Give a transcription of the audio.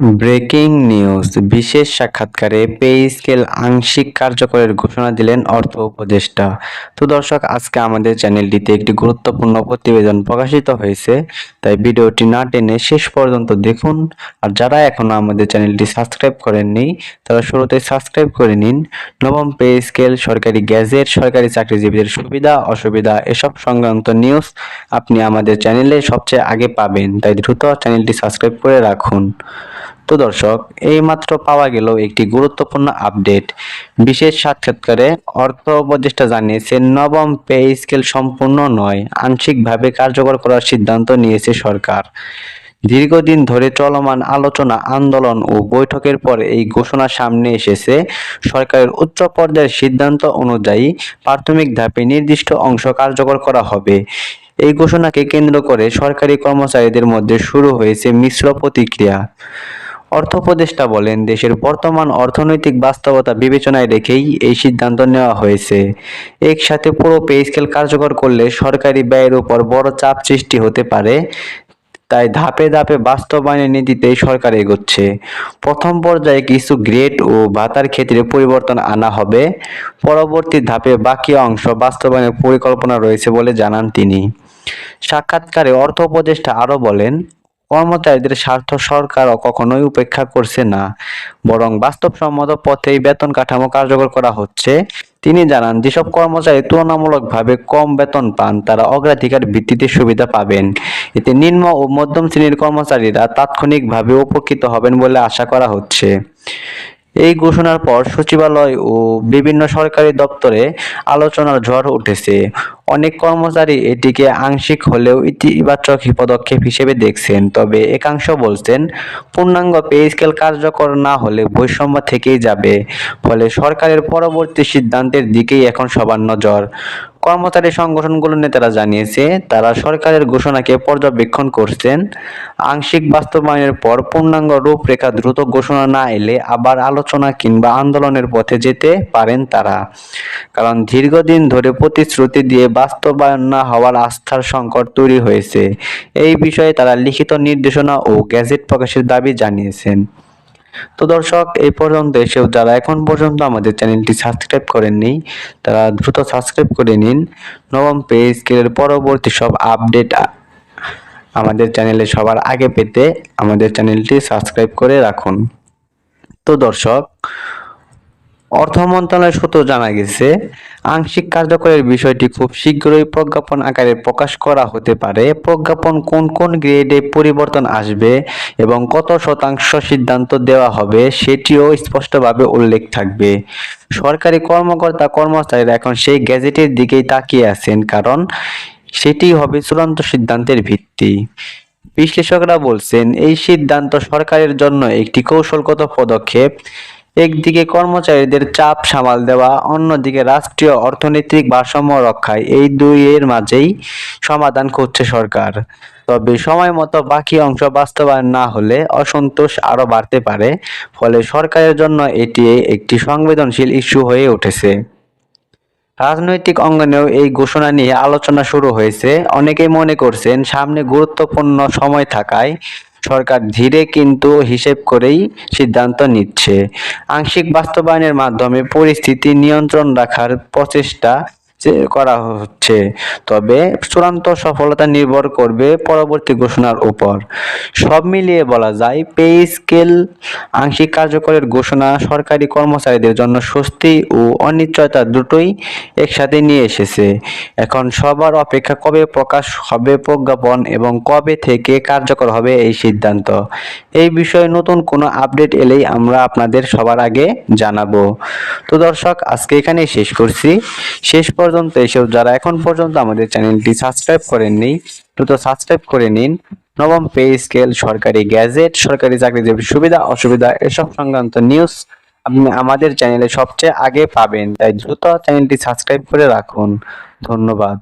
Breaking news, বিশেষ সাক্ষাৎকারে pay scale আংশিক কার্যকরের ঘোষণা দিলেন অর্থ উপদেষ্টা। তো দর্শক, আজকে আমাদের চ্যানেলটিতে একটি গুরুত্বপূর্ণ প্রতিবেদন প্রকাশিত হয়েছে, তাই ভিডিওটি না টেনে শেষ পর্যন্ত দেখুন। আর যারা এখনও আমাদের চ্যানেলটি সাবস্ক্রাইব করেননি, তারা শুরুতে সাবস্ক্রাইব করে নিন। নবম পে স্কেল, সরকারি গ্যাজেট, সরকারি চাকরিজীবীদের সুবিধা, অসুবিধা, এসব সংক্রান্ত নিউজ আপনি আমাদের চ্যানেলে সবচেয়ে আগে পাবেন, তাই দ্রুত চ্যানেলটি সাবস্ক্রাইব করে রাখুন। তো দর্শক এইমাত্র পাওয়া গেল একটি গুরুত্বপূর্ণ আপডেট। বিশেষ সাক্ষাৎকারে অর্থ উপদেষ্টা জানিয়েছেন নবম পে স্কেল সম্পূর্ণ নয়, আংশিকভাবে কার্যকর করার সিদ্ধান্ত নিয়েছে সরকার। দীর্ঘদিন ধরে চলমান আলোচনা, আন্দোলন ও বৈঠকের পর এই ঘোষণা সামনে এসেছে। সরকারের উচ্চ পর্যায়ের সিদ্ধান্ত অনুযায়ী প্রাথমিক ধাপে নির্দিষ্ট অংশ কার্যকর করা হবে। এই ঘোষণাকে কেন্দ্র করে সরকারি কর্মচারীদের মধ্যে শুরু হয়েছে মিশ্র প্রতিক্রিয়া। অর্থ উপদেষ্টা বলেন, দেশের বর্তমান অর্থনৈতিক বাস্তবতা বিবেচনায় রেখেই এই সিদ্ধান্ত নেওয়া হয়েছে। একসাথে পুরো পে স্কেল কার্যকর করলে সরকারি ব্যয়ের উপর বড় চাপ সৃষ্টি হতে পারে, তাই ধাপে ধাপে বাস্তবায়নের নীতিতে সরকার এগোচ্ছে। প্রথম পর্যায়ে কিছু গ্রেড ও ভাতার ক্ষেত্রে পরিবর্তন আনা হবে। পরবর্তী ধাপে বাকি অংশ বাস্তবায়নের পরিকল্পনা রয়েছে বলে জানান তিনি। সাক্ষাৎকারে অর্থ উপদেষ্টা আরও বলেন কর্মচারীদের স্বার্থ সরকার কখনোই উপেক্ষা করছে না। বরং বাস্তবসম্মত পথেই বেতন কাঠামো কার্যকর করা হচ্ছে। তিনি জানান, যেসব কর্মচারী তুলনামূলকভাবে কম বেতন পান, তারা অগ্রাধিকার ভিত্তিতে সুবিধা পাবেন। এতে নিম্ন ও মধ্যম শ্রেণির কর্মচারীরা তাৎক্ষণিকভাবে উপকৃত হবেন বলে আশা করা হচ্ছে। এই ঘোষণার পর সচিবালয় ও বিভিন্ন সরকারি দপ্তরে আলোচনার ঝড় উঠেছে। অনেক কর্মচারী এটিকে আংশিক হলেও ইতিবাচক পদক্ষেপ হিসেবে দেখছেন। তবে একাংশ বলছেন, পূর্ণাঙ্গ পে স্কেল কার্যকর না হলে বৈষম্য থেকেই যাবে। ফলে সরকারের পরবর্তী সিদ্ধান্তের দিকেই এখন সবার নজর। কর্মচারী সংগঠনগুলোর নেতারা জানিয়েছে, তারা সরকারের ঘোষণাকে পর্যবেক্ষণ করছেন। আংশিক বাস্তবায়নের পর পূর্ণাঙ্গ রূপরেখা দ্রুত ঘোষণা না এলে আবার আলোচনা কিংবা আন্দোলনের পথে যেতে পারেন তারা। কারণ দীর্ঘদিন ধরে প্রতিশ্রুতি দিয়ে বাস্তবায়ন না হওয়ার আস্থার সংকট তৈরি হয়েছে। এই বিষয়ে তারা লিখিত নির্দেশনা ও গ্যাজেট প্রকাশের দাবি জানিয়েছেন। তো দর্শক, এই পর্যন্ত এসেও যারা এখন পর্যন্ত আমাদের চ্যানেলটি সাবস্ক্রাইব করেননি, তারা দ্রুত সাবস্ক্রাইব করে নিন। নবম পে স্কেলের পরবর্তী সব আপডেট আমাদের চ্যানেলে সবার আগে পেতে আমাদের চ্যানেলটি সাবস্ক্রাইব করে রাখুন। তো দর্শক অর্থ মন্ত্রণালয় সূত্র জানা গেছে, আংশিক কার্যকরের বিষয়টি খুব শীঘ্রই প্রজ্ঞাপন আকারে প্রকাশ করা হতে পারে। প্রজ্ঞাপন কোন কোন গ্রেডে পরিবর্তন আসবে এবং কত শতাংশ সিদ্ধান্ত দেওয়া হবে সেটিও স্পষ্টভাবে উল্লেখ থাকবে। সরকারি কর্মকর্তা কর্মচারীরা এখন সেই গ্যাজেটের দিকেই তাকিয়ে আছেন, কারণ সেটি হবে চূড়ান্ত সিদ্ধান্তের ভিত্তি। বিশ্লেষকরা বলছেন, এই সিদ্ধান্ত সরকারের জন্য একটি কৌশলগত পদক্ষেপ। একদিকে কর্মচারীদের চাপ সামাল দেওয়া, অন্যদিকে রাষ্ট্রীয় অর্থনৈতিক ভারসাম্য রক্ষায় এই দুইয়ের মাঝেই সমাধান খুঁজছে সরকার। তবে সময় মতো বাকি অংশ বাস্তবায়ন না হলে অসন্তোষ আরও বাড়তে পারে, ফলে সরকারের জন্য এটি একটি সংবেদনশীল ইস্যু হয়ে উঠেছে। রাজনৈতিক অঙ্গনেও এই ঘোষণা নিয়ে আলোচনা শুরু হয়েছে। অনেকেই মনে করছেন সামনে গুরুত্বপূর্ণ সময় থাকায় সরকার ধীরে কিন্তু হিসেব করেই সিদ্ধান্ত নিচ্ছে। আংশিক বাস্তবায়নের মাধ্যমে পরিস্থিতি নিয়ন্ত্রণ রাখার প্রচেষ্টা করা হচ্ছে। তবে চূড়ান্ত সফলতা নির্ভর করবে পরবর্তী ঘোষণার উপর। সব মিলিয়ে বলা যায়, পে স্কেল আংশিক কার্যকরের ঘোষণা সরকারি কর্মচারীদের জন্য স্বস্তি ও অনিশ্চয়তা দুটোই একসাথে নিয়ে এসেছে। এখন সবার অপেক্ষা কবে প্রকাশ হবে প্রজ্ঞাপন এবং কবে থেকে কার্যকর হবে এই সিদ্ধান্ত, এই বিষয়ে নতুন কোনো আপডেট এলেই আমরা আপনাদের সবার আগে জানাব। তো দর্শক, আজকে এখানেই শেষ করছি। শেষ পর্যন্ত এসেও যারা এখন পর্যন্ত আমাদের চ্যানেলটি সাবস্ক্রাইব করেননি, দ্রুত সাবস্ক্রাইব করে নিন। নবম পে স্কেল সরকারি গ্যাজেট সরকারি চাকরিজীবীর সুবিধা, অসুবিধা, এসব সংক্রান্ত নিউজ আপনি আমাদের চ্যানেলে সবচেয়ে আগে পাবেন। তাই দ্রুত চ্যানেলটি সাবস্ক্রাইব করে রাখুন। ধন্যবাদ।